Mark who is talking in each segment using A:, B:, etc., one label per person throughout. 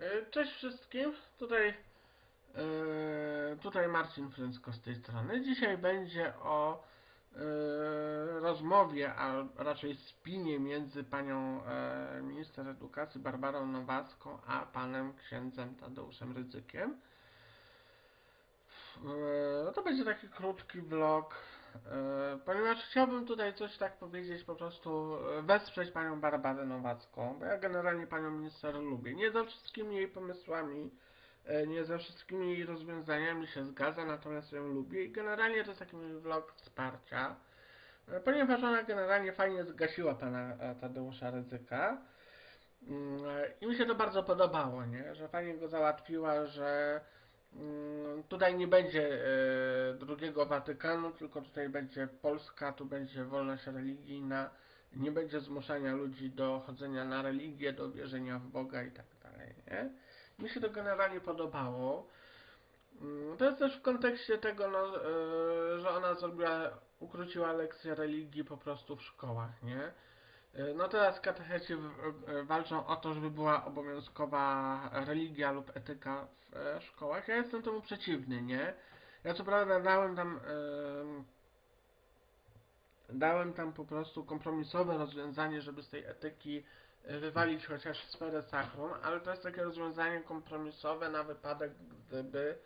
A: E, Cześć wszystkim, tutaj, e, tutaj Marcin Frynsko z tej strony. Dzisiaj będzie o e, rozmowie, a raczej spinie między panią minister edukacji Barbarą Nowacką, a panem księdzem Tadeuszem Rydzykiem. To będzie taki krótki vlog, ponieważ chciałbym tutaj coś tak powiedzieć, po prostu e, wesprzeć panią Barbarę Nowacką, bo ja generalnie panią minister lubię. Nie ze wszystkimi jej pomysłami, e, nie ze wszystkimi jej rozwiązaniami się zgadza, natomiast ją lubię i generalnie to jest taki vlog wsparcia, e, ponieważ ona generalnie fajnie zgasiła pana e, Tadeusza Rydzyka. Mm, e, I mi się to bardzo podobało, nie? że fajnie go załatwiła, że Tutaj nie będzie e, drugiego Watykanu, tylko tutaj będzie Polska, tu będzie wolność religijna, nie będzie zmuszania ludzi do chodzenia na religię, do wierzenia w Boga i tak dalej. Mi się to generalnie podobało. Mm, To jest też w kontekście tego, no, e, że ona zrobiła, ukróciła lekcję religii po prostu w szkołach, nie? E, No teraz katecheci e, walczą o to, żeby była obowiązkowa religia lub etyka w e, szkołach. Ja jestem temu przeciwny, nie? Ja co prawda dałem tam em, dałem tam po prostu kompromisowe rozwiązanie, żeby z tej etyki wywalić chociaż sferę sakrum, ale to jest takie rozwiązanie kompromisowe na wypadek, gdyby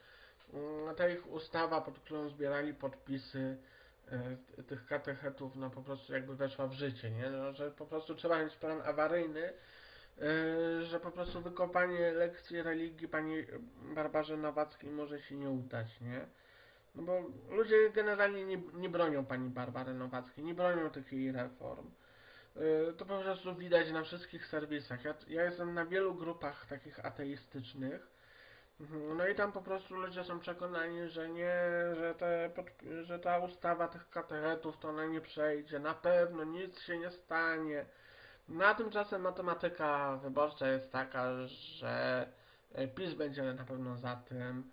A: mm, ta ich ustawa, pod którą zbierali podpisy tych katechetów, no po prostu jakby weszła w życie, nie? No, że po prostu trzeba mieć plan awaryjny, e, że po prostu wykopanie lekcji religii pani Barbarze Nowackiej może się nie udać, nie? No bo ludzie generalnie nie, nie bronią pani Barbary Nowackiej, nie bronią tych jej reform. E, To po prostu widać na wszystkich serwisach. Ja, ja jestem na wielu grupach takich ateistycznych. Mhm, No i tam po prostu ludzie są przekonani, że nie, że, te, że ta ustawa tych katechetów to ona nie przejdzie, na pewno nic się nie stanie. Na tymczasem matematyka wyborcza jest taka, że e, PiS będzie na pewno za tym.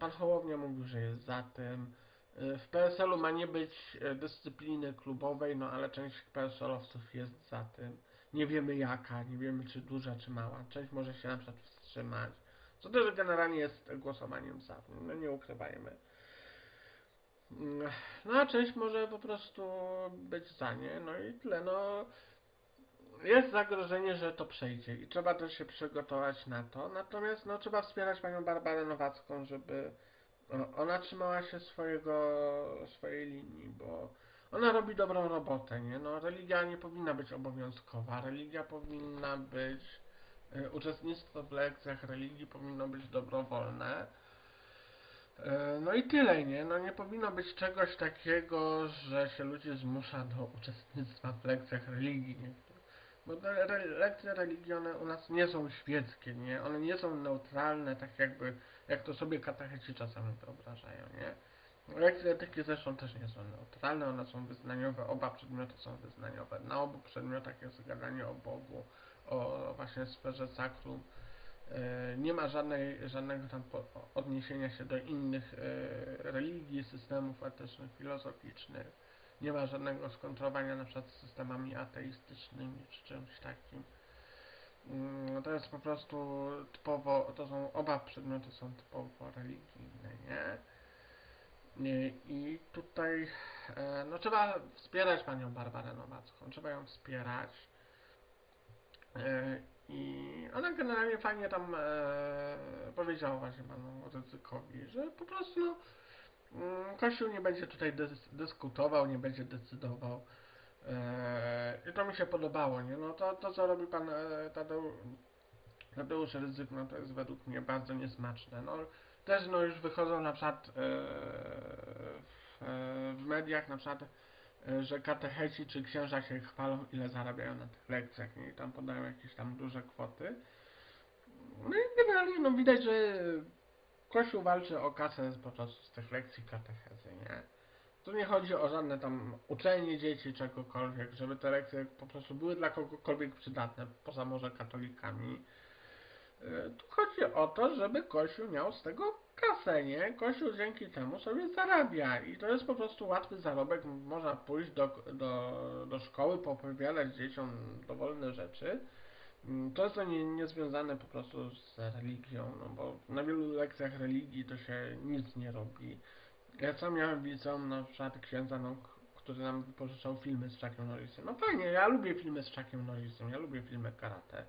A: Pan Hołownia mówił, że jest za tym. E, W PSL-u ma nie być e, dyscypliny klubowej, no ale część PSL-owców jest za tym. Nie wiemy jaka, nie wiemy czy duża, czy mała. Część może się na przykład wstrzymać. Co też generalnie jest głosowaniem za, no nie ukrywajmy. Mm, No a część może po prostu być za nie, no i tyle, no jest zagrożenie, że to przejdzie i trzeba też się przygotować na to, natomiast no trzeba wspierać panią Barbarę Nowacką, żeby ona trzymała się swojego, swojej linii, bo ona robi dobrą robotę, nie? No religia nie powinna być obowiązkowa, religia powinna być Uczestnictwo w lekcjach religii powinno być dobrowolne. E, No i tyle, nie? No nie powinno być czegoś takiego, że się ludzi zmusza do uczestnictwa w lekcjach religii, nie? Bo te re lekcje religione u nas nie są świeckie, nie? One nie są neutralne, tak jakby, jak to sobie katecheci czasami wyobrażają, nie? Lekcje etyki zresztą też nie są neutralne, one są wyznaniowe, oba przedmioty są wyznaniowe. Na obu przedmiotach jest gadanie o Bogu, o właśnie sferze sakrum. E, Nie ma żadnej, żadnego tam odniesienia się do innych e, religii, systemów etycznych, filozoficznych. Nie ma żadnego skontrowania na przykład z systemami ateistycznymi czy czymś takim. Mm, To jest po prostu typowo, to są, oba przedmioty są typowo religijne, nie? Nie, I tutaj, e, no trzeba wspierać panią Barbarę Nowacką, trzeba ją wspierać. E, I ona generalnie fajnie tam e, powiedziała właśnie panu Rydzykowi, że po prostu no, Kościół nie będzie tutaj dys dyskutował, nie będzie decydował. E, I to mi się podobało, nie? No to, to co robi pan e, Tadeu, Tadeusz Rydzyk, no to jest według mnie bardzo niesmaczne. No, też no już wychodzą na przykład w, w mediach na przykład że katecheci czy księża się chwalą, ile zarabiają na tych lekcjach i tam podają jakieś tam duże kwoty. No i generalnie no widać, że Kościół walczy o kasę po prostu z tych lekcji katechezy, nie? Tu nie chodzi o żadne tam uczenie dzieci czegokolwiek, żeby te lekcje po prostu były dla kogokolwiek przydatne, poza może katolikami. E, Tu chodzi o to, żeby Kościół miał z tego kasę, nie? Kościół dzięki temu sobie zarabia i to jest po prostu łatwy zarobek. Można pójść do, do, do szkoły, popowiadać dzieciom dowolne rzeczy Mm, Często nie, nie związane po prostu z religią, no bo na wielu lekcjach religii to się nic nie robi. Ja sam miałem w na przykład księdza, no, który nam pożyczał filmy z Chuckiem Norrisem. No fajnie, ja lubię filmy z Chuckiem Norrisem, ja lubię filmy karate.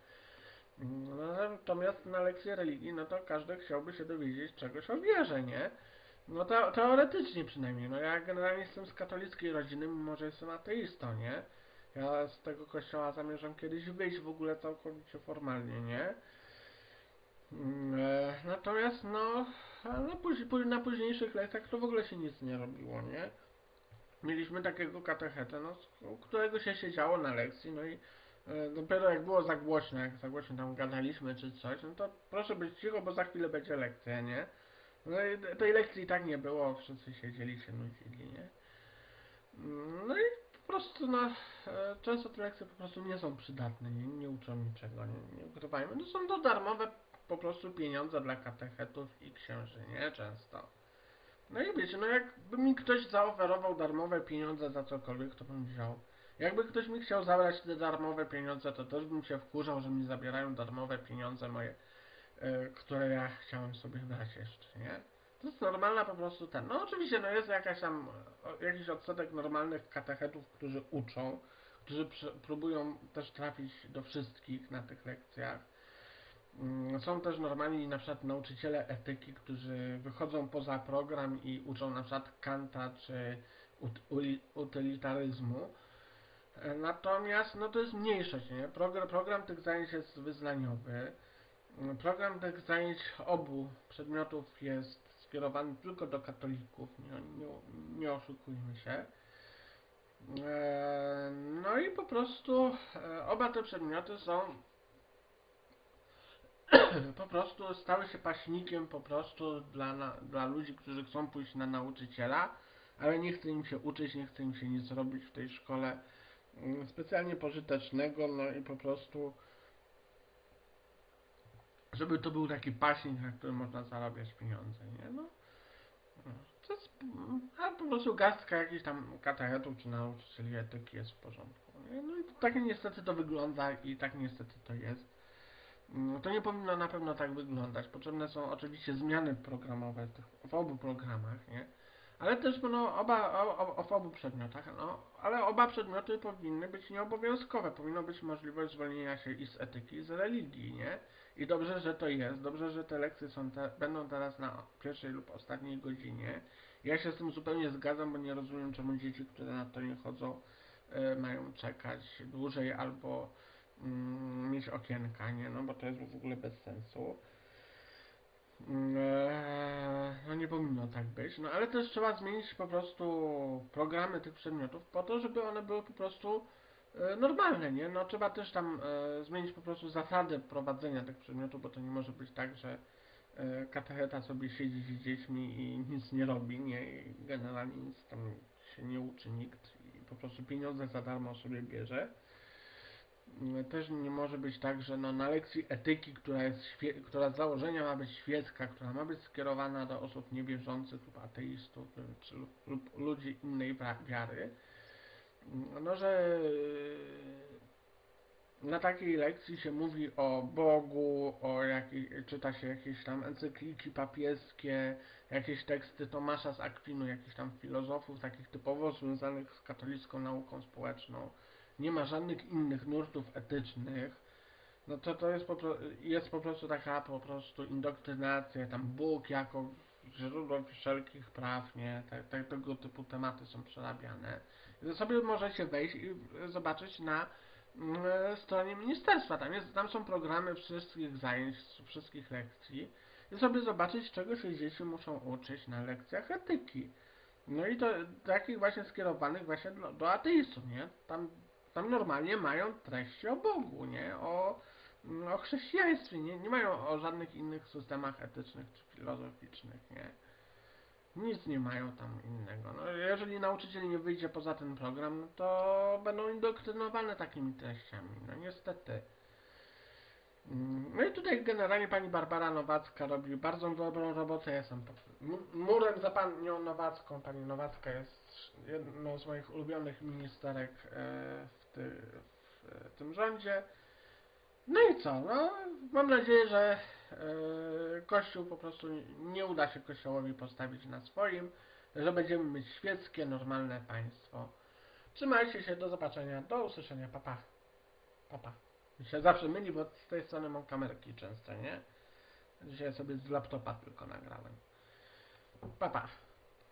A: No, natomiast na lekcję religii, no to każdy chciałby się dowiedzieć czegoś o wierze, nie? No to teoretycznie przynajmniej. No ja generalnie jestem z katolickiej rodziny, mimo że jestem ateistą, nie? Ja z tego kościoła zamierzam kiedyś wyjść w ogóle całkowicie formalnie, nie? Mm, e, Natomiast no, na, póź- pó- na późniejszych lekcjach to w ogóle się nic nie robiło, nie? Mieliśmy takiego katechetę, no, którego się siedziało na lekcji, no i dopiero jak było za głośno, jak za głośno tam gadaliśmy czy coś, no to proszę być cicho, bo za chwilę będzie lekcja, nie? No i te- tej lekcji i tak nie było, wszyscy siedzieli się nudzili, nie? No i po prostu, no, e, często te lekcje po prostu nie są przydatne, nie, nie uczą niczego, nie, nie ukrywajmy. No są to darmowe po prostu pieniądze dla katechetów i księży, nie? Często. No i wiecie, no jakby mi ktoś zaoferował darmowe pieniądze za cokolwiek, to bym wziął. Jakby ktoś mi chciał zabrać te darmowe pieniądze, to też bym się wkurzał, że mi zabierają darmowe pieniądze moje, e, które ja chciałem sobie brać jeszcze, nie? To jest normalna po prostu ten. No oczywiście, no jest jakaś tam, jakiś odsetek normalnych katechetów, którzy uczą, którzy próbują też trafić do wszystkich na tych lekcjach. Mm, Są też normalni na przykład nauczyciele etyki, którzy wychodzą poza program i uczą na przykład Kanta czy ut, utylitaryzmu. Natomiast no to jest mniejszość, nie? Program, program tych zajęć jest wyznaniowy. Program tych zajęć obu przedmiotów jest skierowany tylko do katolików, nie, nie, nie oszukujmy się. E, No i po prostu e, oba te przedmioty są po prostu stały się paśnikiem po prostu dla, dla ludzi, którzy chcą pójść na nauczyciela, ale nie chce im się uczyć, nie chce im się nic robić w tej szkole specjalnie pożytecznego, no i po prostu żeby to był taki paśnik, na którym można zarabiać pieniądze, nie? No, no, to jest, mm, a po prostu garstka jakichś tam katechetów czy nauczycieli etyki jest w porządku, nie? No i tak niestety to wygląda i tak niestety to jest. Mm, To nie powinno na pewno tak wyglądać. Potrzebne są oczywiście zmiany programowe w obu programach, nie? Ale też no, oba, o, o, w obu przedmiotach, no, ale oba przedmioty powinny być nieobowiązkowe. Powinna być możliwość zwolnienia się i z etyki, i z religii, nie? I dobrze, że to jest. Dobrze, że te lekcje są te, będą teraz na pierwszej lub ostatniej godzinie. Ja się z tym zupełnie zgadzam, bo nie rozumiem, czemu dzieci, które na to nie chodzą, e, mają czekać dłużej albo mm, mieć okienka, nie? No bo to jest w ogóle bez sensu. Mm, eee, No nie powinno tak być, no ale też trzeba zmienić po prostu programy tych przedmiotów po to, żeby one były po prostu e, normalne, nie? No trzeba też tam e, zmienić po prostu zasady prowadzenia tych przedmiotów, bo to nie może być tak, że e, katecheta sobie siedzi z dziećmi i nic nie robi, nie? I generalnie nic tam się nie uczy nikt i po prostu pieniądze za darmo sobie bierze. Też nie może być tak, że no, na lekcji etyki, która, jest która z założenia ma być świecka, która ma być skierowana do osób niewierzących lub ateistów y, czy, lub, ludzi innej wiary, mm, no że y, na takiej lekcji się mówi o Bogu, o jakiej, czyta się jakieś tam encykliki papieskie, jakieś teksty Tomasza z Akwinu, jakichś tam filozofów takich typowo związanych z katolicką nauką społeczną nie ma żadnych innych nurtów etycznych, no to to jest po, jest po prostu taka po prostu indoktrynacja, tam Bóg jako źródło wszelkich praw, nie, tak, tak, tego typu tematy są przerabiane. I sobie możecie wejść i zobaczyć na mm, stronie ministerstwa, tam, jest, tam są programy wszystkich zajęć, wszystkich lekcji i sobie zobaczyć, czego się dzieci muszą uczyć na lekcjach etyki. No i to takich właśnie skierowanych właśnie do, do ateistów, nie? Tam tam normalnie mają treści o Bogu, nie? O, o chrześcijaństwie, nie? Nie mają o żadnych innych systemach etycznych czy filozoficznych, nie? Nic nie mają tam innego. No, jeżeli nauczyciel nie wyjdzie poza ten program, no to będą indoktrynowane takimi treściami. No niestety. No i tutaj generalnie pani Barbara Nowacka robi bardzo dobrą robotę. Ja jestem murem za panią Nowacką. Pani Nowacka jest jedną z moich ulubionych ministerek e, ty, w tym rządzie. No i co? No, mam nadzieję, że e, Kościół po prostu nie uda się Kościołowi postawić na swoim, że będziemy mieć świeckie, normalne państwo. Trzymajcie się, do zobaczenia, do usłyszenia, papa. Papa. Mi się zawsze myli, bo z tej strony mam kamerki często, nie? Dzisiaj sobie z laptopa tylko nagrałem. Papa.